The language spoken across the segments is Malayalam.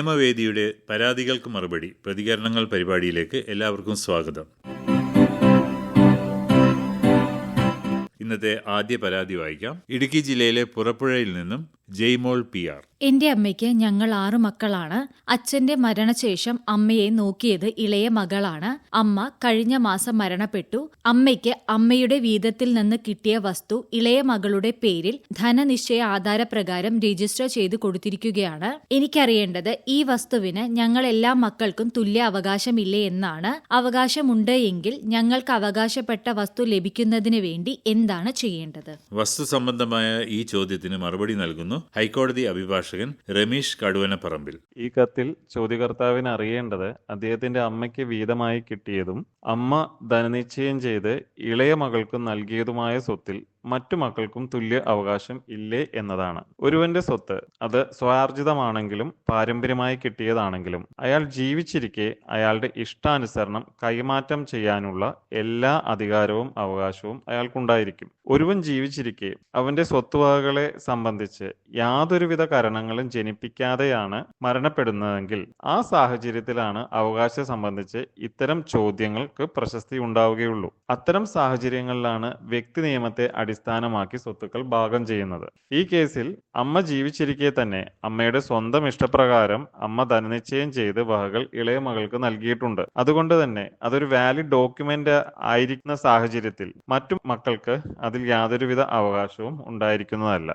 നിയമവേദിയുടെ പരാതികൾക്ക് മറുപടി പ്രതികരണങ്ങൾ പരിപാടിയിലേക്ക് എല്ലാവർക്കും സ്വാഗതം. ഇന്നത്തെ ആദ്യ പരാതി വായിക്കാം. ഇടുക്കി ജില്ലയിലെ പുറപ്പുഴയിൽ നിന്നും ജെയ്മോൾ പി ആർ. എന്റെ അമ്മയ്ക്ക് ഞങ്ങൾ ആറു മക്കളാണ്. അച്ഛന്റെ മരണശേഷം അമ്മയെ നോക്കിയത് ഇളയ മകളാണ്. അമ്മ കഴിഞ്ഞ മാസം മരണപ്പെട്ടു. അമ്മയ്ക്ക് അമ്മയുടെ വീതത്തിൽ നിന്ന് കിട്ടിയ വസ്തു ഇളയ മകളുടെ പേരിൽ ധനനിശ്ചയ ആധാരപ്രകാരം രജിസ്റ്റർ ചെയ്തു കൊടുത്തിരിക്കുകയാണ്. എനിക്കറിയേണ്ടത് ഈ വസ്തുവിന് ഞങ്ങൾ എല്ലാ മക്കൾക്കും തുല്യ അവകാശമില്ലേ എന്നാണ്. അവകാശമുണ്ട് എങ്കിൽ ഞങ്ങൾക്ക് അവകാശപ്പെട്ട വസ്തു ലഭിക്കുന്നതിന് വേണ്ടി എന്താണ് ചെയ്യേണ്ടത്? വസ്തു സംബന്ധമായ ഈ ചോദ്യത്തിന് മറുപടി നൽകുന്നു. ഹൈക്കോടതി അഭിഭാഷകൻ രമേശ് കടുവനപ്പറമ്പിൽ. ഈ കത്തിൽ ചോദ്യകർത്താവിന് അറിയേണ്ടത് അദ്ദേഹത്തിന്റെ അമ്മയ്ക്ക് വീതമായി കിട്ടിയതും അമ്മ ധനനിശ്ചയം ചെയ്ത് ഇളയ മകൾക്കും നൽകിയതുമായ സ്വത്തിൽ മറ്റു മക്കൾക്കും തുല്യ അവകാശം ഇല്ലേ എന്നതാണ്. ഒരുവന്റെ സ്വത്ത് അത് സ്വാർജിതമാണെങ്കിലും പാരമ്പര്യമായി കിട്ടിയതാണെങ്കിലും അയാൾ ജീവിച്ചിരിക്കെ അയാളുടെ ഇഷ്ടാനുസരണം കൈമാറ്റം ചെയ്യാനുള്ള എല്ലാ അധികാരവും അവകാശവും അയാൾക്കുണ്ടായിരിക്കും. ഒരുവൻ ജീവിച്ചിരിക്കെ അവന്റെ സ്വത്തുവകകളെ സംബന്ധിച്ച് യാതൊരുവിധ കരണങ്ങളും ജനിപ്പിക്കാതെയാണ് മരണപ്പെടുന്നതെങ്കിൽ ആ സാഹചര്യത്തിലാണ് അവകാശം സംബന്ധിച്ച് ഇത്തരം ചോദ്യങ്ങൾക്ക് പ്രശസ്തി ഉണ്ടാവുകയുള്ളൂ. അത്തരം സാഹചര്യങ്ങളിലാണ് വ്യക്തി നിയമത്തെ അടിസ്ഥാനമാക്കി സ്വത്തുക്കൾ ഭാഗം ചെയ്യുന്നത്. ഈ കേസിൽ അമ്മ ജീവിച്ചിരിക്കെ തന്നെ അമ്മയുടെ സ്വന്തം ഇഷ്ടപ്രകാരം അമ്മ ധനനിശ്ചയം ചെയ്ത് വകകൾ ഇളയ മകൾക്ക് നൽകിയിട്ടുണ്ട്. അതുകൊണ്ട് തന്നെ അതൊരു വാലിഡ് ഡോക്യുമെന്റ് ആയിരിക്കുന്ന സാഹചര്യത്തിൽ മറ്റു മക്കൾക്ക് അതിൽ യാതൊരുവിധ അവകാശവും ഉണ്ടായിരിക്കുന്നതല്ല.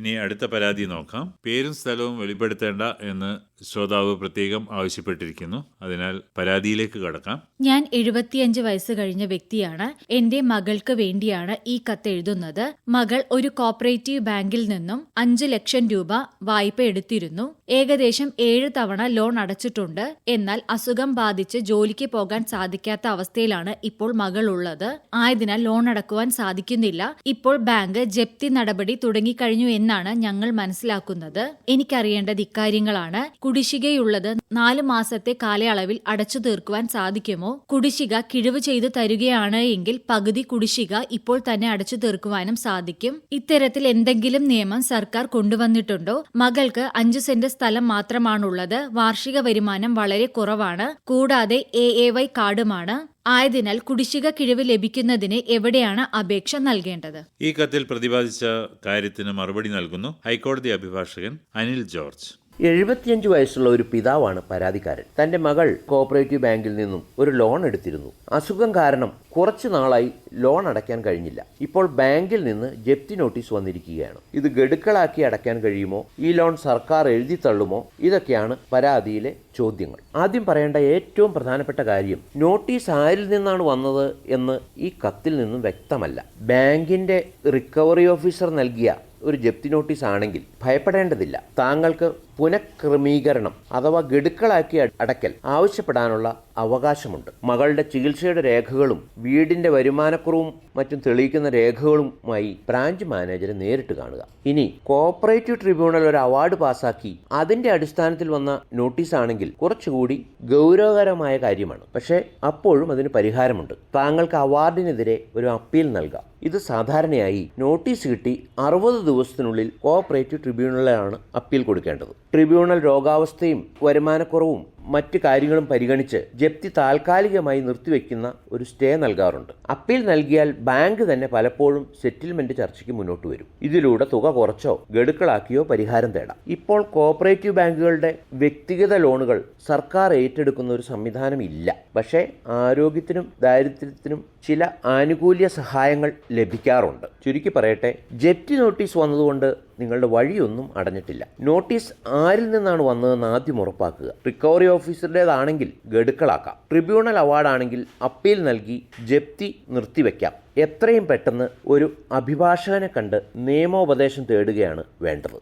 ഇനി അടുത്ത പരാതി നോക്കാം. പേരും സ്ഥലവും വെളിപ്പെടുത്തേണ്ട എന്ന് ശ്രോതാവ് പ്രത്യേകം ആവശ്യപ്പെട്ടിരിക്കുന്നു. അതിനാൽ പരാതിയിലേക്ക് കടക്കാം. ഞാൻ എഴുപത്തിയഞ്ച് വയസ്സ് കഴിഞ്ഞ വ്യക്തിയാണ്. എന്റെ മകൾക്ക് വേണ്ടിയാണ് ഈ കത്ത് എഴുതുന്നത്. മകൾ ഒരു കോപ്പറേറ്റീവ് ബാങ്കിൽ നിന്നും അഞ്ചു ലക്ഷം രൂപ വായ്പ എടുത്തിരുന്നു. ഏകദേശം ഏഴ് തവണ ലോൺ അടച്ചിട്ടുണ്ട്. എന്നാൽ അസുഖം ബാധിച്ച് ജോലിക്ക് പോകാൻ സാധിക്കാത്ത അവസ്ഥയിലാണ് ഇപ്പോൾ മകൾ ഉള്ളത് ആയതിനാൽ ലോൺ അടക്കുവാൻ സാധിക്കുന്നില്ല. ഇപ്പോൾ ബാങ്ക് ജപ്തി നടപടി തുടങ്ങിക്കഴിഞ്ഞു എന്നാണ് ഞങ്ങൾ മനസ്സിലാക്കുന്നത്. എനിക്കറിയേണ്ടത് ഇക്കാര്യങ്ങളാണ്. കുടിശ്ശികയുള്ളത് നാല് മാസത്തെ കാലയളവിൽ അടച്ചു തീർക്കുവാൻ സാധിക്കുമോ? കുടിശ്ശിക കിഴിവ് ചെയ്തു തരികയാണ് എങ്കിൽ പകുതി കുടിശ്ശിക ഇപ്പോൾ തന്നെ അടച്ചു തീർക്കുവാനും സാധിക്കും. ഇത്തരത്തിൽ എന്തെങ്കിലും നിയമം സർക്കാർ കൊണ്ടുവന്നിട്ടുണ്ടോ? മകൾക്ക് അഞ്ചു സെന്റ് സ്ഥലം മാത്രമാണുള്ളത്. വാർഷിക വരുമാനം വളരെ കുറവാണ്. കൂടാതെ എ എ വൈ കാർഡുമാണ്. ആയതിനാൽ കുടിശ്ശിക കിഴിവ് ലഭിക്കുന്നതിന് എവിടെയാണ് അപേക്ഷ നൽകേണ്ടത്? ഈ കത്തിൽ പ്രതിപാദിച്ച കാര്യത്തിന് മറുപടി നൽകുന്നു ഹൈക്കോടതി അഭിഭാഷകൻ അനിൽ ജോർജ്. എഴുപത്തിയഞ്ച് വയസ്സുള്ള ഒരു പിതാവാണ് പരാതിക്കാരൻ. തന്റെ മകൾ കോപ്പറേറ്റീവ് ബാങ്കിൽ നിന്നും ഒരു ലോൺ എടുത്തിരുന്നു. അസുഖം കാരണം കുറച്ചു നാളായി ലോൺ അടയ്ക്കാൻ കഴിഞ്ഞില്ല. ഇപ്പോൾ ബാങ്കിൽ നിന്ന് ജപ്തി നോട്ടീസ് വന്നിരിക്കുകയാണ്. ഇത് ഗഡുക്കളാക്കി അടയ്ക്കാൻ കഴിയുമോ? ഈ ലോൺ സർക്കാർ എഴുതി തള്ളുമോ? ഇതൊക്കെയാണ് പരാതിയിലെ ചോദ്യങ്ങൾ. ആദ്യം പറയേണ്ട ഏറ്റവും പ്രധാനപ്പെട്ട കാര്യം നോട്ടീസ് ആരിൽ നിന്നാണ് വന്നത് എന്ന് ഈ കത്തിൽ നിന്നും വ്യക്തമല്ല. ബാങ്കിന്റെ റിക്കവറി ഓഫീസർ നൽകിയ ഒരു ജപ്തി നോട്ടീസ് ആണെങ്കിൽ ഭയപ്പെടേണ്ടതില്ല. താങ്കൾക്ക് പുനഃക്രമീകരണം അഥവാ ഗഡുക്കളാക്കി അടയ്ക്കൽ ആവശ്യപ്പെടാനുള്ള അവകാശമുണ്ട്. മകളുടെ ചികിത്സയുടെ രേഖകളും വീടിന്റെ വരുമാനക്കുറവും മറ്റും തെളിയിക്കുന്ന രേഖകളുമായി ബ്രാഞ്ച് മാനേജരെ നേരിട്ട് കാണുക. ഇനി കോപ്പറേറ്റീവ് ട്രിബ്യൂണൽ ഒരു അവാർഡ് പാസാക്കി അതിന്റെ അടിസ്ഥാനത്തിൽ വന്ന നോട്ടീസ് ആണെങ്കിൽ കുറച്ചുകൂടി ഗൗരവകരമായ കാര്യമാണ്. പക്ഷേ അപ്പോഴും അതിന് പരിഹാരമുണ്ട്. താങ്കൾക്ക് അവാർഡിനെതിരെ ഒരു അപ്പീൽ നൽകാം. ഇത് സാധാരണയായി നോട്ടീസ് കിട്ടി അറുപത് ദിവസത്തിനുള്ളിൽ കോഓപ്പറേറ്റീവ് ട്രിബ്യൂണലിലാണ് അപ്പീൽ കൊടുക്കേണ്ടത്. ട്രിബ്യൂണൽ രോഗാവസ്ഥയും വരുമാനക്കുറവും മറ്റ് കാര്യങ്ങളും പരിഗണിച്ച് ജപ്തി താൽക്കാലികമായി നിർത്തിവെക്കുന്ന ഒരു സ്റ്റേ നൽകാറുണ്ട്. അപ്പീൽ നൽകിയാൽ ബാങ്ക് തന്നെ പലപ്പോഴും സെറ്റിൽമെന്റ് ചർച്ചയ്ക്ക് മുന്നോട്ട് വരും. ഇതിലൂടെ തുക കുറച്ചോ ഗഡുക്കളാക്കിയോ പരിഹാരം തേടാം. ഇപ്പോൾ കോപ്പറേറ്റീവ് ബാങ്കുകളുടെ വ്യക്തിഗത ലോണുകൾ സർക്കാർ ഏറ്റെടുക്കുന്ന ഒരു സംവിധാനം ഇല്ല പക്ഷേ ആരോഗ്യത്തിനും ദാരിദ്ര്യത്തിനും ചില ആനുകൂല്യ സഹായങ്ങൾ ലഭിക്കാറുണ്ട്. ചുരുക്കി പറയട്ടെ ജപ്തി നോട്ടീസ് വന്നതുകൊണ്ട് നിങ്ങളുടെ വഴിയൊന്നും അടഞ്ഞിട്ടില്ല. നോട്ടീസ് ആരിൽ നിന്നാണ് വന്നതെന്ന് ആദ്യം ഉറപ്പാക്കുക. റിക്കവറി ഓഫീസറുടേതാണെങ്കിൽ ഗഡുക്കളാക്കാം. ട്രിബ്യൂണൽ അവാർഡാണെങ്കിൽ അപ്പീൽ നൽകി ജപ്തി നിർത്തിവെക്കാം. എത്രയും പെട്ടെന്ന് ഒരു അഭിഭാഷകനെ കണ്ട് നിയമോപദേശം തേടുകയാണ് വേണ്ടത്.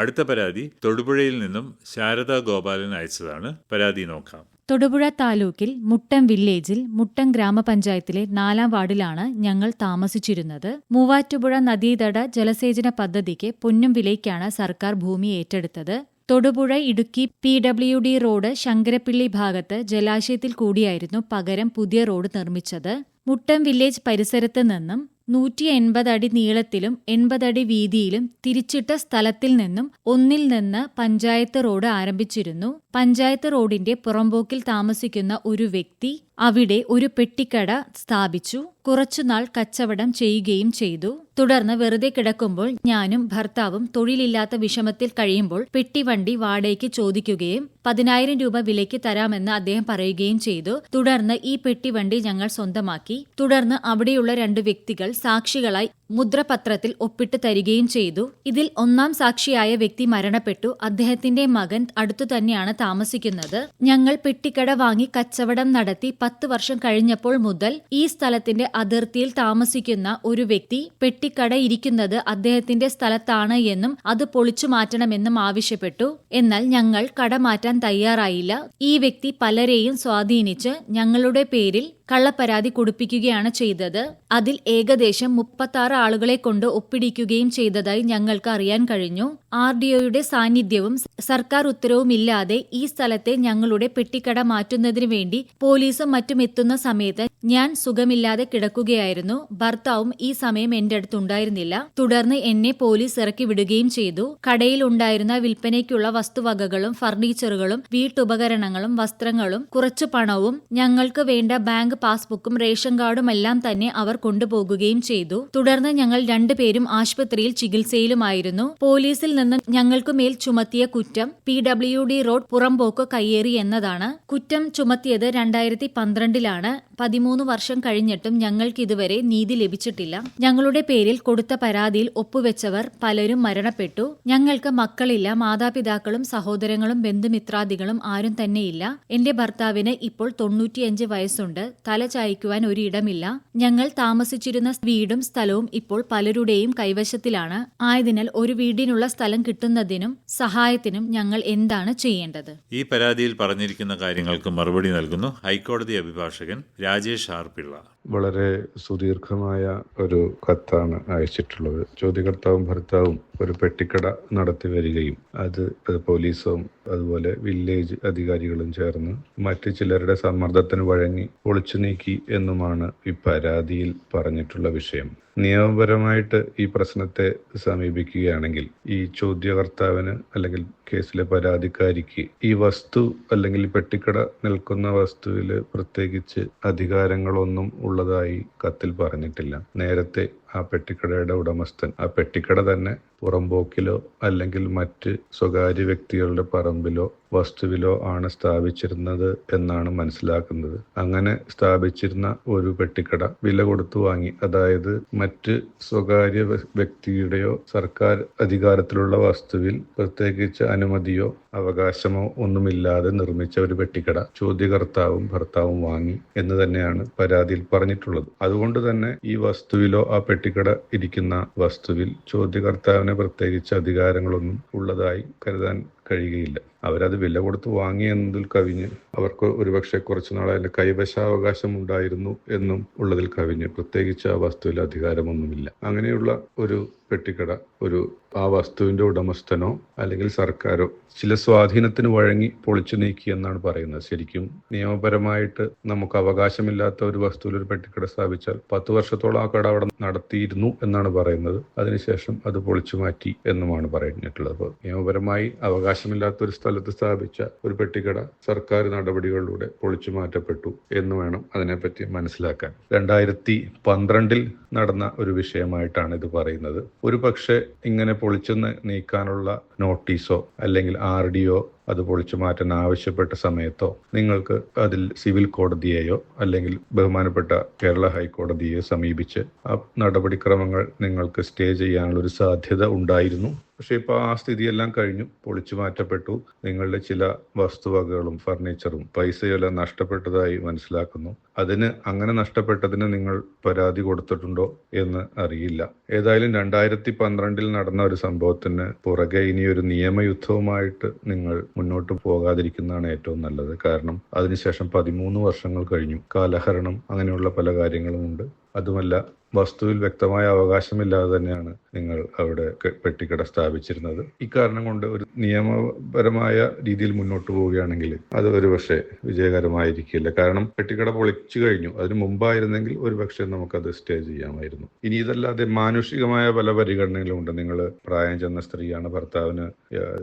അടുത്ത പരാതി തൊടുപുഴയിൽ നിന്നും ശാരദാ ഗോപാലൻ അയച്ചതാണ്. പരാതി നോക്കാം. തൊടുപുഴ താലൂക്കിൽ മുട്ടം വില്ലേജിൽ മുട്ടം ഗ്രാമപഞ്ചായത്തിലെ നാലാം വാർഡിലാണ് ഞങ്ങൾ താമസിച്ചിരുന്നത്. മൂവാറ്റുപുഴ നദീതട ജലസേചന പദ്ധതിക്ക് പൊന്നും വിലയ്ക്കാണ് സർക്കാർ ഭൂമി ഏറ്റെടുത്തത്. Thodupuzha Idukki P W D road Shankarappilly ഭാഗത്ത് ജലാശയത്തിൽ കൂടിയായിരുന്നു പകരം പുതിയ റോഡ് നിർമ്മിച്ചത്. മുട്ടം വില്ലേജ് പരിസരത്ത് നിന്നും നൂറ്റി എൺപത് അടി നീളത്തിലും എൺപതടി വീതിയിലും തിരിച്ചിട്ട സ്ഥലത്തിൽ നിന്നും ഒന്നിൽ നിന്ന് പഞ്ചായത്ത് റോഡ് ആരംഭിച്ചിരുന്നു. പഞ്ചായത്ത് റോഡിന്റെ പുറമ്പോക്കിൽ താമസിക്കുന്ന ഒരു വ്യക്തി അവിടെ ഒരു പെട്ടിക്കട സ്ഥാപിച്ചു. കുറച്ചുനാൾ കച്ചവടം ചെയ്യുകയും ചെയ്തു. തുടർന്ന് വെറുതെ കിടക്കുമ്പോൾ ഞാനും ഭർത്താവും തൊഴിലില്ലാത്ത വിഷമത്തിൽ കഴിയുമ്പോൾ പെട്ടിവണ്ടി വാടകയ്ക്ക് ചോദിക്കുകയും പതിനായിരം രൂപ വിലയ്ക്ക് തരാമെന്ന് അദ്ദേഹം പറയുകയും ചെയ്തു. തുടർന്ന് ഈ പെട്ടിവണ്ടി ഞങ്ങൾ സ്വന്തമാക്കി. തുടർന്ന് അവിടെയുള്ള രണ്ട് വ്യക്തികൾ സാക്ഷികളായി മുദ്രപത്രത്തിൽ ഒപ്പിട്ട് തരികയും ചെയ്തു. ഇതിൽ ഒന്നാം സാക്ഷിയായ വ്യക്തി മരണപ്പെട്ടു. അദ്ദേഹത്തിന്റെ മകൻ അടുത്തു തന്നെയാണ് താമസിക്കുന്നത്. ഞങ്ങൾ പെട്ടിക്കട വാങ്ങി കച്ചവടം നടത്തി പത്ത് വർഷം കഴിഞ്ഞപ്പോൾ മുതൽ ഈ സ്ഥലത്തിന്റെ അതിർത്തിയിൽ താമസിക്കുന്ന ഒരു വ്യക്തി പെട്ടിക്കട ഇരിക്കുന്നത് അദ്ദേഹത്തിന്റെ സ്ഥലത്താണ് എന്നും അത് പൊളിച്ചു മാറ്റണമെന്നും ആവശ്യപ്പെട്ടു. എന്നാൽ ഞങ്ങൾ കട മാറ്റാൻ തയ്യാറായില്ല. ഈ വ്യക്തി പലരെയും സ്വാധീനിച്ച് ഞങ്ങളുടെ പേരിൽ കള്ളപ്പരാതി കൊടുപ്പിക്കുകയാണ് ചെയ്തത്. അതിൽ ഏകദേശം മുപ്പത്തി ആറ് ആളുകളെ കൊണ്ട് ഒപ്പിടിക്കുകയും ചെയ്തതായി ഞങ്ങൾക്ക് അറിയാൻ കഴിഞ്ഞു. ആർ ഡി ഒയുടെ സാന്നിധ്യവും സർക്കാർ ഉത്തരവുമില്ലാതെ ഈ സ്ഥലത്തെ ഞങ്ങളുടെ പെട്ടിക്കട മാറ്റുന്നതിനു വേണ്ടി പോലീസും മറ്റും എത്തുന്ന സമയത്ത് ഞാൻ സുഖമില്ലാതെ കിടക്കുകയായിരുന്നു. ഭർത്താവും ഈ സമയം എന്റെ അടുത്തുണ്ടായിരുന്നില്ല. തുടർന്ന് എന്നെ പോലീസ് ഇറക്കി വിടുകയും ചെയ്തു. കടയിൽ ഉണ്ടായിരുന്ന വിൽപ്പനയ്ക്കുള്ള വസ്തുവകകളും ഫർണിച്ചറുകളും വീട്ടുപകരണങ്ങളും വസ്ത്രങ്ങളും കുറച്ചു പണവും ഞങ്ങൾക്ക് വേണ്ട ബാങ്ക് പാസ്ബുക്കും റേഷൻ കാർഡും എല്ലാം തന്നെ അവർ കൊണ്ടുപോകുകയും ചെയ്തു. തുടർന്ന് ഞങ്ങൾ രണ്ടുപേരും ആശുപത്രിയിൽ ചികിത്സയിലുമായിരുന്നു. പോലീസിൽ നിന്ന് ഞങ്ങൾക്ക് മേൽ ചുമത്തിയ കുറ്റം പി ഡബ്ല്യു ഡി റോഡ് പുറംപോക്ക് കയ്യേറി എന്നതാണ്. കുറ്റം ചുമത്തിയത് രണ്ടായിരത്തി പന്ത്രണ്ടിലാണ് പതിമൂന്ന് വർഷം കഴിഞ്ഞിട്ടും ഞങ്ങൾക്ക് ഇതുവരെ നീതി ലഭിച്ചിട്ടില്ല. ഞങ്ങളുടെ പേരിൽ കൊടുത്ത പരാതിയിൽ ഒപ്പുവെച്ചവർ പലരും മരണപ്പെട്ടു. ഞങ്ങൾക്ക് മക്കളില്ല മാതാപിതാക്കളും സഹോദരങ്ങളും ബന്ധുമിത്രാദികളും ആരും തന്നെയില്ല. എന്റെ ഭർത്താവിന് ഇപ്പോൾ തൊണ്ണൂറ്റിയഞ്ച് വയസ്സുണ്ട്. തല ചായ്ക്കുവാൻ ഒരിടമില്ല. ഞങ്ങൾ താമസിച്ചിരുന്ന വീടും സ്ഥലവും ഇപ്പോൾ പലരുടെയും കൈവശത്തിലാണ്. ആയതിനാൽ ഒരു വീടിനുള്ള സ്ഥലം കിട്ടുന്നതിനും സഹായത്തിനും ഞങ്ങൾ എന്താണ് ചെയ്യേണ്ടത്? ഈ പരാതിയിൽ പറഞ്ഞിരിക്കുന്ന കാര്യങ്ങൾക്ക് മറുപടി നൽകുന്നു ഹൈക്കോടതി അഭിഭാഷകൻ രാജേഷ് ആർ പിള്ള വളരെ സുദീർഘമായ ഒരു കത്താണ് അയച്ചിട്ടുള്ളത്. ചോദ്യകർത്താവും ഭർത്താവും ഒരു പെട്ടിക്കട നടത്തി വരികയും അത് പോലീസും അതുപോലെ വില്ലേജ് അധികാരികളും ചേർന്ന് മറ്റു ചിലരുടെ സമ്മർദ്ദത്തിന് വഴങ്ങി ഒളിച്ചു നീക്കി എന്നുമാണ് ഈ പരാതിയിൽ പറഞ്ഞിട്ടുള്ള വിഷയം. നിയമപരമായിട്ട് ഈ പ്രശ്നത്തെ സമീപിക്കുകയാണെങ്കിൽ ഈ ചോദ്യകർത്താവിന് അല്ലെങ്കിൽ കേസിലെ പരാതിക്കാരിക്ക് ഈ വസ്തു അല്ലെങ്കിൽ പെട്ടിക്കട നിൽക്കുന്ന വസ്തുവിൽ പ്രത്യേകിച്ച് അധികാരങ്ങളൊന്നും ഉള്ളതായി കത്തിൽ പറഞ്ഞിട്ടില്ല. നേരത്തെ ആ പെട്ടിക്കടയുടെ ഉടമസ്ഥൻ. ആ പെട്ടിക്കട തന്നെ പുറമ്പോക്കിലോ അല്ലെങ്കിൽ മറ്റ് സ്വകാര്യ വ്യക്തികളുടെ പറമ്പിലോ വസ്തുവിലോ ആണ് സ്ഥാപിച്ചിരുന്നത് എന്നാണ് മനസ്സിലാക്കുന്നത്. അങ്ങനെ സ്ഥാപിച്ചിരുന്ന ഒരു പെട്ടിക്കട വില കൊടുത്തു വാങ്ങി. അതായത് മറ്റ് സ്വകാര്യ വ്യക്തിയുടെയോ സർക്കാർ അധികാരത്തിലുള്ള വസ്തുവിൽ പ്രത്യേകിച്ച് അനുമതിയോ അവകാശമോ ഒന്നുമില്ലാതെ നിർമ്മിച്ച ഒരു പെട്ടിക്കട ചോദ്യകർത്താവും ഭർത്താവും വാങ്ങി എന്ന് തന്നെയാണ് പരാതിയിൽ പറഞ്ഞിട്ടുള്ളത്. അതുകൊണ്ട് തന്നെ ഈ വസ്തുവിലോ ആ പെട്ടിക്കട ഇരിക്കുന്ന വസ്തുവിൽ ചോദ്യകർത്താവിനെ പ്രത്യേകിച്ച് അധികാരങ്ങളൊന്നും ഉള്ളതായി കരുതാൻ കഴിയുകയില്ല. അവരത് വില കൊടുത്ത് വാങ്ങി എന്നതിൽ കവിഞ്ഞ് അവർക്ക് ഒരുപക്ഷെ കുറച്ചു അതിന്റെ കൈവശാവകാശം ഉണ്ടായിരുന്നു എന്നും ഉള്ളതിൽ കവിഞ്ഞ് പ്രത്യേകിച്ച് ആ വസ്തുവിൽ അധികാരമൊന്നുമില്ല. അങ്ങനെയുള്ള ഒരു പെട്ടിക്കട ഒരു ആ വസ്തുവിന്റെ ഉടമസ്ഥനോ അല്ലെങ്കിൽ സർക്കാരോ ചില സ്വാധീനത്തിന് വഴങ്ങി പൊളിച്ചു നീക്കി എന്നാണ് പറയുന്നത്. ശരിക്കും നിയമപരമായിട്ട് നമുക്ക് അവകാശമില്ലാത്ത ഒരു വസ്തുവിൽ ഒരു പെട്ടിക്കട സ്ഥാപിച്ചാൽ പത്ത് വർഷത്തോളം ആ കട അവിടെ നടത്തിയിരുന്നു എന്നാണ് പറയുന്നത്. അതിനുശേഷം അത് പൊളിച്ചു മാറ്റി എന്നുമാണ് പറഞ്ഞിട്ടുള്ളത്. നിയമപരമായി നിയമപരമായി അവകാശമില്ലാത്ത ഒരു സ്ഥലത്ത് സ്ഥാപിച്ച ഒരു പെട്ടിക്കട സർക്കാർ നടപടികളിലൂടെ പൊളിച്ചു മാറ്റപ്പെട്ടു എന്ന് വേണം അതിനെപ്പറ്റി മനസ്സിലാക്കാൻ. രണ്ടായിരത്തി പന്ത്രണ്ടിൽ നടന്ന ഒരു വിഷയമായിട്ടാണ് ഇത് പറയുന്നത്. ഒരു പക്ഷേ ഇങ്ങനെ പൊളിച്ചു നീക്കാനുള്ള നോട്ടീസോ അല്ലെങ്കിൽ ആർ ഡിയോ അത് പൊളിച്ചു മാറ്റാൻ ആവശ്യപ്പെട്ട സമയത്തോ നിങ്ങൾക്ക് അതിൽ സിവിൽ കോടതിയെയോ അല്ലെങ്കിൽ ബഹുമാനപ്പെട്ട കേരള ഹൈക്കോടതിയെയോ സമീപിച്ച് ആ നടപടിക്രമങ്ങൾ നിങ്ങൾക്ക് സ്റ്റേ ചെയ്യാനുള്ള ഒരു സാധ്യത ഉണ്ടായിരുന്നു. പക്ഷെ ഇപ്പോൾ ആ സ്ഥിതിയെല്ലാം കഴിഞ്ഞു. പൊളിച്ചു മാറ്റപ്പെട്ടു. നിങ്ങളുടെ ചില വസ്തുവകകളും ഫർണിച്ചറും പൈസയെല്ലാം നഷ്ടപ്പെട്ടതായി മനസ്സിലാക്കുന്നു. അതിന് അങ്ങനെ നഷ്ടപ്പെട്ടതിന് നിങ്ങൾ പരാതി കൊടുത്തിട്ടുണ്ടോ എന്ന് അറിയില്ല. ഏതായാലും രണ്ടായിരത്തി പന്ത്രണ്ടിൽ നടന്ന ഒരു സംഭവത്തിന് പുറകെ ഇനി ഒരു നിയമയുദ്ധവുമായിട്ട് നിങ്ങൾ മുന്നോട്ട് പോകാതിരിക്കുന്നതാണ് ഏറ്റവും നല്ലത്. കാരണം അതിനുശേഷം പതിമൂന്ന് വർഷങ്ങൾ കഴിഞ്ഞു. കാലഹരണം അങ്ങനെയുള്ള പല കാര്യങ്ങളും ഉണ്ട്. അതുമല്ല വസ്തുവിൽ വ്യക്തമായ അവകാശമില്ലാതെ തന്നെയാണ് നിങ്ങൾ അവിടെ പെട്ടിക്കട സ്ഥാപിച്ചിരുന്നത്. ഇക്കാരണം കൊണ്ട് ഒരു നിയമപരമായ രീതിയിൽ മുന്നോട്ട് പോവുകയാണെങ്കിൽ അത് ഒരു പക്ഷേ വിജയകരമായിരിക്കില്ല. കാരണം പെട്ടിക്കട പൊളിച്ചു കഴിഞ്ഞു. അതിന് മുമ്പായിരുന്നെങ്കിൽ ഒരു പക്ഷേ നമുക്കത് സ്റ്റേ ചെയ്യാമായിരുന്നു. ഇനി ഇതല്ലാതെ മാനുഷികമായ പല പരിഗണനകളും ഉണ്ട്. നിങ്ങൾ പ്രായം ചെന്ന സ്ത്രീയാണ് ഭർത്താവിന്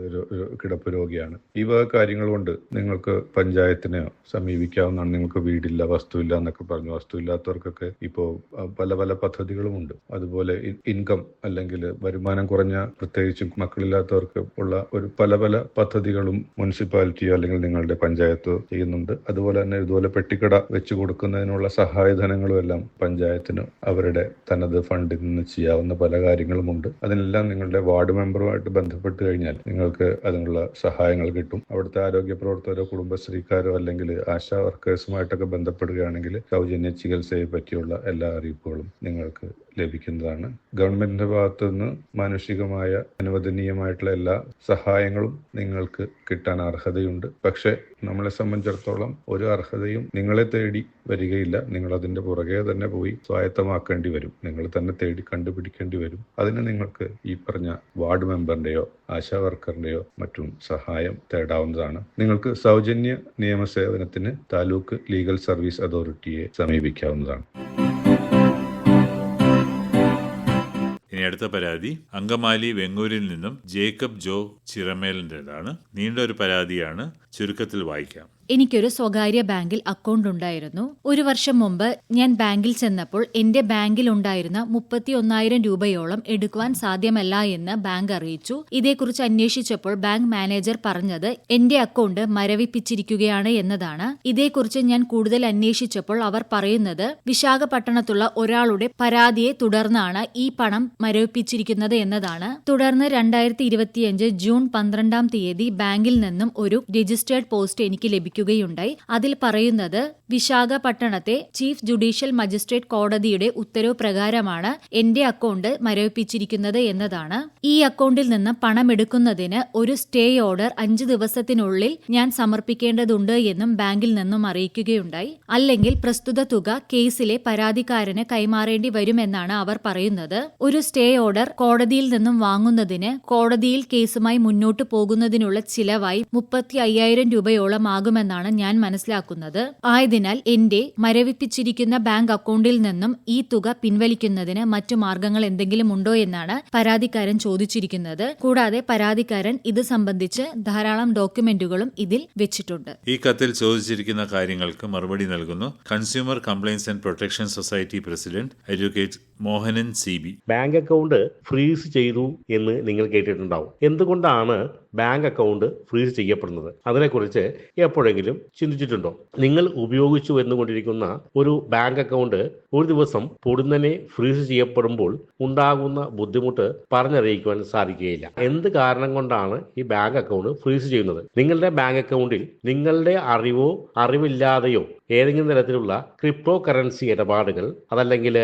ഒരു കിടപ്പ് രോഗിയാണ്. ഈ വക കാര്യങ്ങൾ കൊണ്ട് നിങ്ങൾക്ക് പഞ്ചായത്തിനെ സമീപിക്കാവുന്നതാണ്. നിങ്ങൾക്ക് വീടില്ല വസ്തുവില്ല എന്നൊക്കെ പറഞ്ഞു. വസ്തുവില്ലാത്തവർക്കൊക്കെ ഇപ്പോൾ പല പല പദ്ധതികളുമുണ്ട്. അതുപോലെ ഇൻകം അല്ലെങ്കിൽ വരുമാനം കുറഞ്ഞ പ്രത്യേകിച്ചും മക്കളില്ലാത്തവർക്ക് ഉള്ള ഒരു പല പല പദ്ധതികളും മുനിസിപ്പാലിറ്റിയോ അല്ലെങ്കിൽ നിങ്ങളുടെ പഞ്ചായത്ത് ചെയ്യുന്നുണ്ട്. അതുപോലെ തന്നെ ഇതുപോലെ പെട്ടിക്കട വെച്ചു കൊടുക്കുന്നതിനുള്ള സഹായധനങ്ങളും എല്ലാം പഞ്ചായത്തിന് അവരുടെ തനത് ഫണ്ടിൽ നിന്ന് ചെയ്യാവുന്ന പല കാര്യങ്ങളുമുണ്ട്. അതിനെല്ലാം നിങ്ങളുടെ വാർഡ് മെമ്പറുമായിട്ട് ബന്ധപ്പെട്ട് കഴിഞ്ഞാൽ നിങ്ങൾക്ക് അതിനുള്ള സഹായങ്ങൾ കിട്ടും. അവിടുത്തെ ആരോഗ്യ പ്രവർത്തകരോ കുടുംബശ്രീക്കാരോ അല്ലെങ്കിൽ ആശാ വർക്കേഴ്സുമായിട്ടൊക്കെ ബന്ധപ്പെടുകയാണെങ്കിൽ സൗജന്യ ചികിത്സയെ പറ്റിയുള്ള എല്ലാ അറിയിപ്പുകളും നിങ്ങൾക്ക് ലഭിക്കുന്നതാണ്. ഗവൺമെന്റിന്റെ ഭാഗത്തു നിന്ന് മാനുഷികമായ അനുവദനീയമായിട്ടുള്ള എല്ലാ സഹായങ്ങളും നിങ്ങൾക്ക് കിട്ടാൻ അർഹതയുണ്ട്. പക്ഷെ നമ്മളെ സംബന്ധിച്ചിടത്തോളം ഒരു അർഹതയും നിങ്ങളെ തേടി വരികയില്ല. നിങ്ങൾ അതിന്റെ പുറകെ തന്നെ പോയി സ്വായത്തമാക്കേണ്ടി വരും. നിങ്ങൾ തന്നെ തേടി കണ്ടുപിടിക്കേണ്ടി വരും. അതിന് നിങ്ങൾക്ക് ഈ പറഞ്ഞ വാർഡ് മെമ്പറിന്റെയോ ആശാ വർക്കറിന്റെയോ മറ്റും സഹായം തേടാവുന്നതാണ്. നിങ്ങൾക്ക് സൗജന്യ നിയമസേവനത്തിന് താലൂക്ക് ലീഗൽ സർവീസ് അതോറിറ്റിയെ സമീപിക്കാവുന്നതാണ്. ഇനി അടുത്ത പരാതി അങ്കമാലി വെങ്ങൂരിൽ നിന്നും ജേക്കബ് ജോ ചിറമേലിന്റെതാണ് നീണ്ട ഒരു പരാതിയാണ് ചുരുക്കത്തിൽ വായിക്കാം. എനിക്കൊരു സ്വകാര്യ ബാങ്കിൽ അക്കൗണ്ട് ഉണ്ടായിരുന്നു. ഒരു വർഷം മുമ്പ് ഞാൻ ബാങ്കിൽ ചെന്നപ്പോൾ എന്റെ ബാങ്കിൽ ഉണ്ടായിരുന്ന മുപ്പത്തി ഒന്നായിരം രൂപയോളം എടുക്കുവാൻ സാധ്യമല്ല എന്ന് ബാങ്ക് അറിയിച്ചു. ഇതേക്കുറിച്ച് അന്വേഷിച്ചപ്പോൾ ബാങ്ക് മാനേജർ പറഞ്ഞത് എന്റെ അക്കൗണ്ട് മരവിപ്പിച്ചിരിക്കുകയാണ് എന്നതാണ്. ഇതേക്കുറിച്ച് ഞാൻ കൂടുതൽ അന്വേഷിച്ചപ്പോൾ അവർ പറയുന്നത് വിശാഖപട്ടണത്തുള്ള ഒരാളുടെ പരാതിയെ തുടർന്നാണ് ഈ പണം മരവിപ്പിച്ചിരിക്കുന്നത് എന്നതാണ്. തുടർന്ന് രണ്ടായിരത്തി ഇരുപത്തിയഞ്ച് ജൂൺ പന്ത്രണ്ടാം തീയതി ബാങ്കിൽ നിന്നും ഒരു രജിസ്റ്റേർഡ് പോസ്റ്റ് എനിക്ക് ലഭിക്കുകയുണ്ടായി അതിൽ പറയുന്നത് വിശാഖപട്ടണത്തെ ചീഫ് ജുഡീഷ്യൽ മജിസ്ട്രേറ്റ് കോടതിയുടെ ഉത്തരവ് പ്രകാരമാണ് എന്റെ അക്കൗണ്ട് മരവിപ്പിച്ചിരിക്കുന്നത് എന്നതാണ്. ഈ അക്കൗണ്ടിൽ നിന്ന് പണമെടുക്കുന്നതിന് ഒരു സ്റ്റേ ഓർഡർ അഞ്ച് ദിവസത്തിനുള്ളിൽ ഞാൻ സമർപ്പിക്കേണ്ടതുണ്ട് എന്നും ബാങ്കിൽ നിന്നും അറിയിക്കുകയുണ്ടായി. അല്ലെങ്കിൽ പ്രസ്തുത തുക കേസിലെ പരാതിക്കാരന് കൈമാറേണ്ടി വരുമെന്നാണ് അവർ പറയുന്നത്. ഒരു സ്റ്റേ ഓർഡർ കോടതിയിൽ നിന്നും വാങ്ങുന്നതിന് കോടതിയിൽ കേസുമായി മുന്നോട്ടു പോകുന്നതിനുള്ള ചിലവായി മുപ്പത്തി അയ്യായിരം രൂപയോളം ആകുമെന്നാണ് ഞാൻ മനസ്സിലാക്കുന്നത്. ആയതിനാൽ എന്റെ മരവിപ്പിച്ചിരിക്കുന്ന ബാങ്ക് അക്കൗണ്ടിൽ നിന്നും ഈ തുക പിൻവലിക്കുന്നതിന് മറ്റു മാർഗങ്ങൾ എന്തെങ്കിലും ഉണ്ടോ എന്നാണ് പരാതിക്കാരൻ ചോദിച്ചിരിക്കുന്നത്. കൂടാതെ പരാതിക്കാരൻ ഇത് സംബന്ധിച്ച് ധാരാളം ഡോക്യുമെന്റുകളും ഇതിൽ വെച്ചിട്ടുണ്ട്. ഈ കത്തിൽ ചോദിച്ചിരിക്കുന്ന കാര്യങ്ങൾക്ക് മറുപടി നൽകുന്നു. Consumer complaints and protection society president advocate Mohanan C B. Bank account freeze ചെയ്തു എന്ന് നിങ്ങൾ കേട്ടിട്ടുണ്ടാവും. എന്തുകൊണ്ടാണ് ബാങ്ക് അക്കൗണ്ട് ഫ്രീസ് ചെയ്യപ്പെടുന്നത്? അതിനെക്കുറിച്ച് എപ്പോഴെങ്കിലും ചിന്തിച്ചിട്ടുണ്ടോ? നിങ്ങൾ ഉപയോഗിച്ചു എന്നുകൊണ്ടിരിക്കുന്ന ഒരു ബാങ്ക് അക്കൗണ്ട് ഒരു ദിവസം പൊടുന്നനെ ഫ്രീസ് ചെയ്യപ്പെടുമ്പോൾ ഉണ്ടാകുന്ന ബുദ്ധിമുട്ട് പറഞ്ഞറിയിക്കുവാൻ സാധിക്കുകയില്ല. എന്ത് കാരണം കൊണ്ടാണ് ഈ ബാങ്ക് അക്കൗണ്ട് ഫ്രീസ് ചെയ്യുന്നത്? നിങ്ങളുടെ ബാങ്ക് അക്കൗണ്ടിൽ നിങ്ങളുടെ അറിവോ അറിവില്ലാതെയോ ഏതെങ്കിലും തരത്തിലുള്ള ക്രിപ്റ്റോ കറൻസി ഇടപാടുകൾ അതല്ലെങ്കിൽ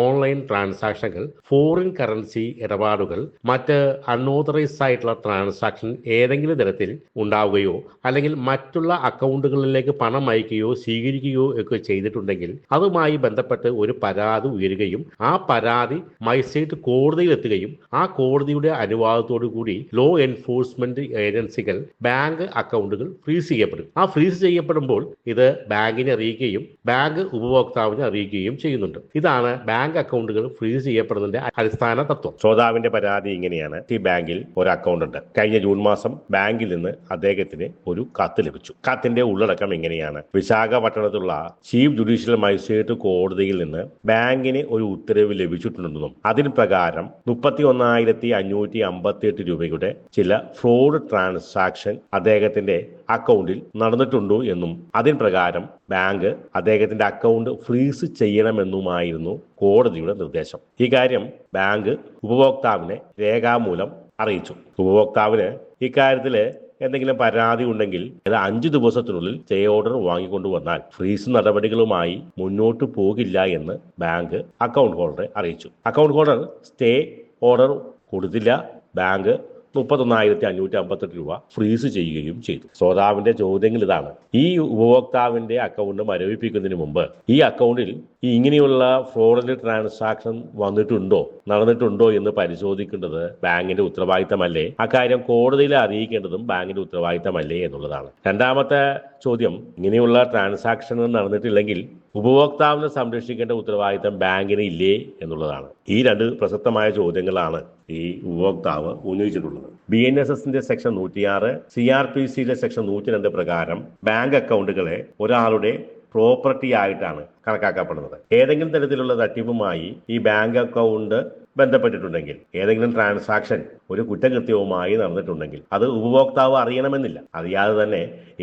ഓൺലൈൻ ട്രാൻസാക്ഷനുകൾ ഫോറിൻ കറൻസി ഇടപാടുകൾ മറ്റ് അൺഓതറൈസ്ഡ് ആയിട്ടുള്ള ട്രാൻസാക്ഷൻ ഏതെങ്കിലും തരത്തിൽ ഉണ്ടാവുകയോ അല്ലെങ്കിൽ മറ്റുള്ള അക്കൗണ്ടുകളിലേക്ക് പണം അയക്കുകയോ സ്വീകരിക്കുകയോ ഒക്കെ ചെയ്തിട്ടുണ്ടെങ്കിൽ അതുമായി ബന്ധപ്പെട്ട് ഒരു പരാതി ഉയരുകയും ആ പരാതി മൈസേറ്റ് കോടതിയിൽ എത്തുകയും ആ കോടതിയുടെ അനുവാദത്തോടു കൂടി ലോ എൻഫോഴ്സ്മെന്റ് ഏജൻസികൾ ബാങ്ക് അക്കൗണ്ടുകൾ ഫ്രീസ് ചെയ്യപ്പെടും. ആ ഫ്രീസ് ചെയ്യപ്പെടുമ്പോൾ ഇത് ബാങ്കിനെ അറിയിക്കുകയും ബാങ്ക് ഉപഭോക്താവിനെ അറിയിക്കുകയും ചെയ്യുന്നുണ്ട്. ഇതാണ് ബാങ്ക് അക്കൗണ്ടുകൾ ഫ്രീസ് ചെയ്യപ്പെടുന്നതിന്റെ അടിസ്ഥാന തത്വം. ശ്രോതാവിന്റെ പരാതി ഇങ്ങനെയാണ്. ഈ ബാങ്കിൽ ഒരു അക്കൗണ്ട് ഉണ്ട്. കഴിഞ്ഞ ജൂൺ മാസം ബാങ്കിൽ നിന്ന് അദ്ദേഹത്തിന് ഒരു കത്ത് ലഭിച്ചു. കത്തിന്റെ ഉള്ളടക്കം എങ്ങനെയാണ് വിശാഖപട്ടണത്തുള്ള ചീഫ് ജുഡീഷ്യൽ മജിസ്ട്രേറ്റ് കോടതിയിൽ നിന്ന് ബാങ്കിന് ഒരു ഉത്തരവ് ലഭിച്ചിട്ടുണ്ടെന്നും അതിന് പ്രകാരം മുപ്പത്തി ഒന്നായിരത്തി അഞ്ഞൂറ്റി അമ്പത്തി എട്ട് രൂപയുടെ ചില ഫ്രോഡ് ട്രാൻസാക്ഷൻ അദ്ദേഹത്തിന്റെ അക്കൗണ്ടിൽ നടന്നിട്ടുണ്ടോ എന്നും അതിന് പ്രകാരം ബാങ്ക് അദ്ദേഹത്തിന്റെ അക്കൗണ്ട് ഫ്രീസ് ചെയ്യണമെന്നുമായിരുന്നു കോടതിയുടെ നിർദ്ദേശം. ഇക്കാര്യം കാര്യം ബാങ്ക് ഉപഭോക്താവിനെ രേഖാമൂലം അറിയിച്ചു. ഉപഭോക്താവിന് ഇക്കാര്യത്തിൽ എന്തെങ്കിലും പരാതി ഉണ്ടെങ്കിൽ അത് അഞ്ചു ദിവസത്തിനുള്ളിൽ സ്റ്റേ ഓർഡർ വാങ്ങിക്കൊണ്ടുവന്നാൽ ഫ്രീസ് നടപടികളുമായി മുന്നോട്ട് പോകില്ല എന്ന് ബാങ്ക് അക്കൗണ്ട് ഹോൾഡറെ അറിയിച്ചു. അക്കൗണ്ട് ഹോൾഡർ സ്റ്റേ ഓർഡർ കൊടുത്തില്ല. ബാങ്ക് മുപ്പത്തൊന്നായിരത്തി അഞ്ഞൂറ്റി അമ്പത്തെട്ട് രൂപ ഫ്രീസ് ചെയ്യുകയും ചെയ്തു. ശ്രോതാവിന്റെ ചോദ്യങ്ങൾ ഇതാണ്. ഈ ഉപഭോക്താവിന്റെ അക്കൗണ്ട് മരവിപ്പിക്കുന്നതിന് മുമ്പ് ഈ അക്കൗണ്ടിൽ ഇങ്ങനെയുള്ള ഫ്രോഡന്റ് ട്രാൻസാക്ഷൻ വന്നിട്ടുണ്ടോ നടന്നിട്ടുണ്ടോ എന്ന് പരിശോധിക്കേണ്ടത് ബാങ്കിന്റെ ഉത്തരവാദിത്തമല്ലേ? അക്കാര്യം കോടതിയിൽ അറിയിക്കേണ്ടതും ബാങ്കിന്റെ ഉത്തരവാദിത്തമല്ലേ എന്നുള്ളതാണ്. രണ്ടാമത്തെ ചോദ്യം ഇങ്ങനെയുള്ള ട്രാൻസാക്ഷൻ നടന്നിട്ടില്ലെങ്കിൽ ഉപഭോക്താവിനെ സംരക്ഷിക്കേണ്ട ഉത്തരവാദിത്തം ബാങ്കിന് ഇല്ലേ എന്നുള്ളതാണ്. ഈ രണ്ട് പ്രസക്തമായ ചോദ്യങ്ങളാണ് ഈ ഉപഭോക്താവ് ഉന്നയിച്ചിട്ടുള്ളത്. ബി എൻ എസ് എസിന്റെ സെക്ഷൻ നൂറ്റിയാറ് സി ആർ പി സിയിലെ സെക്ഷൻ നൂറ്റി രണ്ട് പ്രകാരം ബാങ്ക് അക്കൗണ്ടുകളെ ഒരാളുടെ പ്രോപ്പർട്ടി ആയിട്ടാണ് കണക്കാക്കപ്പെടുന്നത്. ഏതെങ്കിലും തരത്തിലുള്ള തട്ടിപ്പുമായി ഈ ബാങ്ക് അക്കൗണ്ട് ബന്ധപ്പെട്ടിട്ടുണ്ടെങ്കിൽ ഏതെങ്കിലും ട്രാൻസാക്ഷൻ ഒരു കുറ്റകൃത്യവുമായി നടന്നിട്ടുണ്ടെങ്കിൽ അത് ഉപഭോക്താവ് അറിയണമെന്നില്ല. അറിയാതെ തന്നെ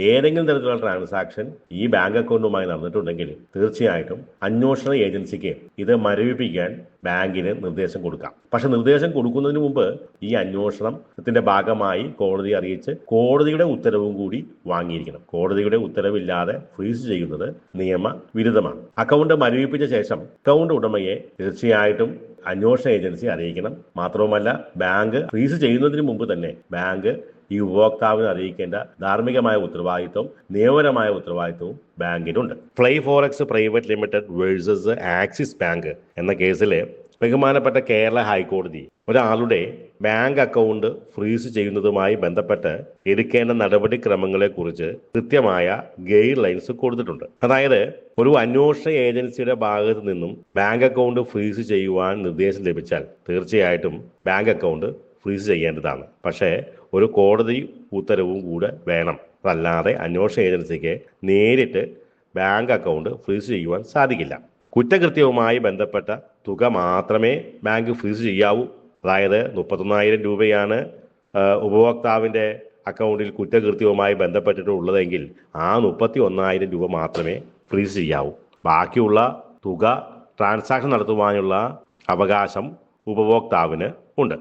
ഏതെങ്കിലും തരത്തിലുള്ള ട്രാൻസാക്ഷൻ ഈ ബാങ്ക് അക്കൗണ്ടുമായി നടന്നിട്ടുണ്ടെങ്കിൽ തീർച്ചയായിട്ടും അന്വേഷണ ഏജൻസിക്ക് ഇത് മരവിപ്പിക്കാൻ ബാങ്കിന് നിർദ്ദേശം കൊടുക്കാം. പക്ഷെ നിർദ്ദേശം കൊടുക്കുന്നതിന് മുമ്പ് ഈ അന്വേഷണത്തിന്റെ ഭാഗമായി കോടതി അറിയിച്ച് കോടതിയുടെ ഉത്തരവും കൂടി വാങ്ങിയിരിക്കണം. കോടതിയുടെ ഉത്തരവില്ലാതെ ഫ്രീസ് ചെയ്യുന്നത് നിയമവിരുദ്ധമാണ്. അക്കൗണ്ട് മരവിപ്പിച്ച ശേഷം അക്കൗണ്ട് ഉടമയെ തീർച്ചയായിട്ടും അന്വേഷണ ഏജൻസി അറിയിക്കണം. മാത്രവുമല്ല ബാങ്ക് ഫ്രീസ് ചെയ്യുന്നതിന് മുമ്പ് തന്നെ ബാങ്ക് ഈ ഉപഭോക്താവിനെ അറിയിക്കേണ്ട ധാർമ്മികമായ ഉത്തരവാദിത്വം നിയമപരമായ ഉത്തരവാദിത്വവും ബാങ്കിനുണ്ട്. Fly forex private limited versus Axis Bank എന്ന കേസിലെ ബഹുമാനപ്പെട്ട കേരള ഹൈക്കോടതി ഒരാളുടെ ബാങ്ക് അക്കൗണ്ട് ഫ്രീസ് ചെയ്യുന്നതുമായി ബന്ധപ്പെട്ട് എടുക്കേണ്ട നടപടിക്രമങ്ങളെക്കുറിച്ച് കൃത്യമായ ഗൈഡ് ലൈൻസ് കൊടുത്തിട്ടുണ്ട്. അതായത് ഒരു അന്വേഷണ ഏജൻസിയുടെ ഭാഗത്ത് നിന്നും ബാങ്ക് അക്കൗണ്ട് ഫ്രീസ് ചെയ്യുവാൻ നിർദ്ദേശം ലഭിച്ചാൽ തീർച്ചയായിട്ടും ബാങ്ക് അക്കൗണ്ട് ഫ്രീസ് ചെയ്യേണ്ടതാണ്. പക്ഷേ ഒരു കോടതി ഉത്തരവും കൂടെ വേണം. അതല്ലാതെ അന്വേഷണ ഏജൻസിക്ക് നേരിട്ട് ബാങ്ക് അക്കൗണ്ട് ഫ്രീസ് ചെയ്യുവാൻ സാധിക്കില്ല. കുറ്റകൃത്യവുമായി ബന്ധപ്പെട്ട തുക മാത്രമേ ബാങ്ക് ഫ്രീസ് ചെയ്യാവൂ. അതായത് മുപ്പത്തൊന്നായിരം രൂപയാണ് ഉപഭോക്താവിന്റെ അക്കൗണ്ടിൽ കുറ്റകൃത്യവുമായി ബന്ധപ്പെട്ടിട്ടുള്ളതെങ്കിൽ ആ മുപ്പത്തി ഒന്നായിരം രൂപ മാത്രമേ ഫ്രീസ് ചെയ്യാവൂ. ബാക്കിയുള്ള തുക ട്രാൻസാക്ഷൻ നടത്തുവാനുള്ള അവകാശം ഉപഭോക്താവിന് ഉണ്ട്.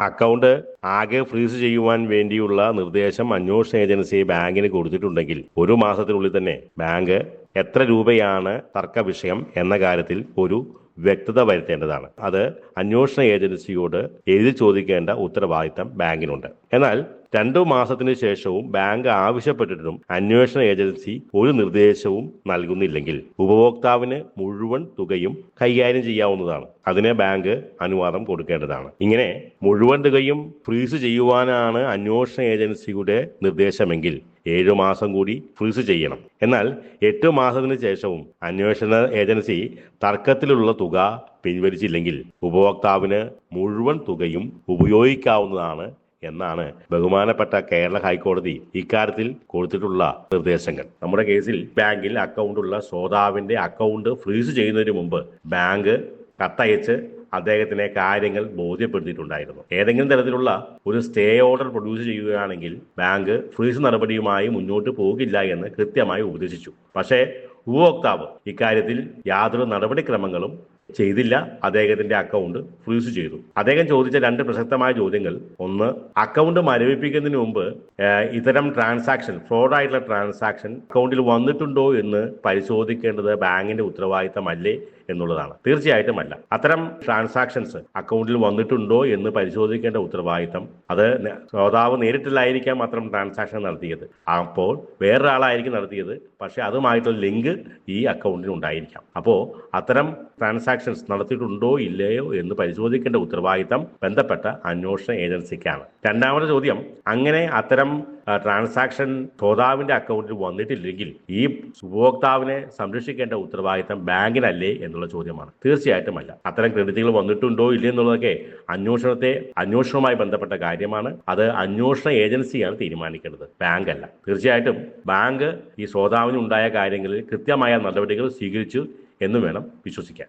അക്കൗണ്ട് ആകെ ഫ്രീസ് ചെയ്യുവാൻ വേണ്ടിയുള്ള നിർദ്ദേശം അന്വേഷണ ഏജൻസി ബാങ്കിന് കൊടുത്തിട്ടുണ്ടെങ്കിൽ ഒരു മാസത്തിനുള്ളിൽ തന്നെ ബാങ്ക് എത്ര രൂപയാണ് തർക്ക വിഷയം എന്ന കാര്യത്തിൽ ഒരു വ്യക്തത വരുത്തേണ്ടതാണ്. അത് അന്വേഷണ ഏജൻസിയോട് എഴുതി ചോദിക്കേണ്ട ഉത്തരവാദിത്തം ബാങ്കിനുണ്ട്. എന്നാൽ രണ്ടു മാസത്തിനു ശേഷവും ബാങ്ക് ആവശ്യപ്പെട്ടിട്ടും അന്വേഷണ ഏജൻസി ഒരു നിർദ്ദേശവും നൽകുന്നില്ലെങ്കിൽ ഉപഭോക്താവിന് മുഴുവൻ തുകയും കൈകാര്യം ചെയ്യാവുന്നതാണ്. അതിന് ബാങ്ക് അനുവാദം കൊടുക്കേണ്ടതാണ്. ഇങ്ങനെ മുഴുവൻ തുകയും ഫ്രീസ് ചെയ്യുവാനാണ് അന്വേഷണ ഏജൻസിയുടെ നിർദ്ദേശമെങ്കിൽ ഏഴു മാസം കൂടി ഫ്രീസ് ചെയ്യണം. എന്നാൽ എട്ട് മാസത്തിന് ശേഷവും അന്വേഷണ ഏജൻസി തർക്കത്തിലുള്ള തുക പിൻവലിച്ചില്ലെങ്കിൽ ഉപഭോക്താവിന് മുഴുവൻ തുകയും ഉപയോഗിക്കാവുന്നതാണ് എന്നാണ് ബഹുമാനപ്പെട്ട കേരള ഹൈക്കോടതി ഇക്കാര്യത്തിൽ കൊടുത്തിട്ടുള്ള നിർദ്ദേശങ്ങൾ. നമ്മുടെ കേസിൽ ബാങ്കിൽ അക്കൗണ്ട് ഉള്ള ശ്രോതാവിന്റെ അക്കൗണ്ട് ഫ്രീസ് ചെയ്യുന്നതിന് മുമ്പ് ബാങ്ക് കത്തയച്ച് അദ്ദേഹത്തിനെ കാര്യങ്ങൾ ബോധ്യപ്പെടുത്തിയിട്ടുണ്ടായിരുന്നു. ഏതെങ്കിലും തരത്തിലുള്ള ഒരു സ്റ്റേ ഓർഡർ പ്രൊഡ്യൂസ് ചെയ്യുകയാണെങ്കിൽ ബാങ്ക് ഫ്രീസ് നടപടിയുമായി മുന്നോട്ട് പോകില്ല എന്ന് കൃത്യമായി ഉപദേശിച്ചു. പക്ഷേ ഉപഭോക്താവ് ഇക്കാര്യത്തിൽ യാതൊരു നടപടിക്രമങ്ങളും ചെയ്തില്ല. അദ്ദേഹത്തിന്റെ അക്കൗണ്ട് ഫ്രീസ് ചെയ്തു. അദ്ദേഹം ചോദിച്ച രണ്ട് പ്രസക്തമായ ചോദ്യങ്ങൾ. ഒന്ന് അക്കൗണ്ട് മരവിപ്പിക്കുന്നതിന് മുമ്പ് ഇത്തരം ട്രാൻസാക്ഷൻ ഫ്രോഡ് ആയിട്ടുള്ള ട്രാൻസാക്ഷൻ അക്കൗണ്ടിൽ വന്നിട്ടുണ്ടോ എന്ന് പരിശോധിക്കേണ്ടത് ബാങ്കിന്റെ ഉത്തരവാദിത്തമല്ലേ? എന്നുള്ളതാണ്. തീർച്ചയായിട്ടും അല്ല. അത്തരം ട്രാൻസാക്ഷൻസ് അക്കൗണ്ടിൽ വന്നിട്ടുണ്ടോ എന്ന് പരിശോധിക്കേണ്ട ഉത്തരവാദിത്തം അത് ശ്രോതാവ് നേരിട്ടില്ലായിരിക്കാം മാത്രം ട്രാൻസാക്ഷൻ നടത്തിയത്. അപ്പോൾ വേറൊരാളായിരിക്കും നടത്തിയത്. പക്ഷെ അതുമായിട്ടുള്ള ലിങ്ക് ഈ അക്കൗണ്ടിന് ഉണ്ടായിരിക്കാം. അപ്പോൾ അത്തരം ട്രാൻസാക്ഷൻസ് നടത്തിയിട്ടുണ്ടോ ഇല്ലയോ എന്ന് പരിശോധിക്കേണ്ട ഉത്തരവാദിത്തം ബന്ധപ്പെട്ട അന്വേഷണ ഏജൻസിക്കാണ്. രണ്ടാമത്തെ ചോദ്യം അങ്ങനെ അത്തരം ട്രാൻസാക്ഷൻ ശ്രോതാവിന്റെ അക്കൗണ്ടിൽ വന്നിട്ടില്ലെങ്കിൽ ഈ ഉപഭോക്താവിനെ സംരക്ഷിക്കേണ്ട ഉത്തരവാദിത്തം ബാങ്കിനല്ലേ എന്നുള്ള ചോദ്യമാണ്. തീർച്ചയായിട്ടും അല്ല. അത്തരം ക്രെഡിറ്റുകൾ വന്നിട്ടുണ്ടോ ഇല്ലേ എന്നുള്ളതൊക്കെ അന്വേഷണത്തെ അന്വേഷണവുമായി ബന്ധപ്പെട്ട കാര്യമാണ്. അത് അന്വേഷണ ഏജൻസിയാണ് തീരുമാനിക്കേണ്ടത്. ബാങ്ക് അല്ല തീർച്ചയായിട്ടും ബാങ്ക് ഈ ശ്രോതാവിനുണ്ടായ കാര്യങ്ങളിൽ കൃത്യമായ നടപടികൾ സ്വീകരിച്ചു എന്ന് വേണം വിശ്വസിക്കാൻ.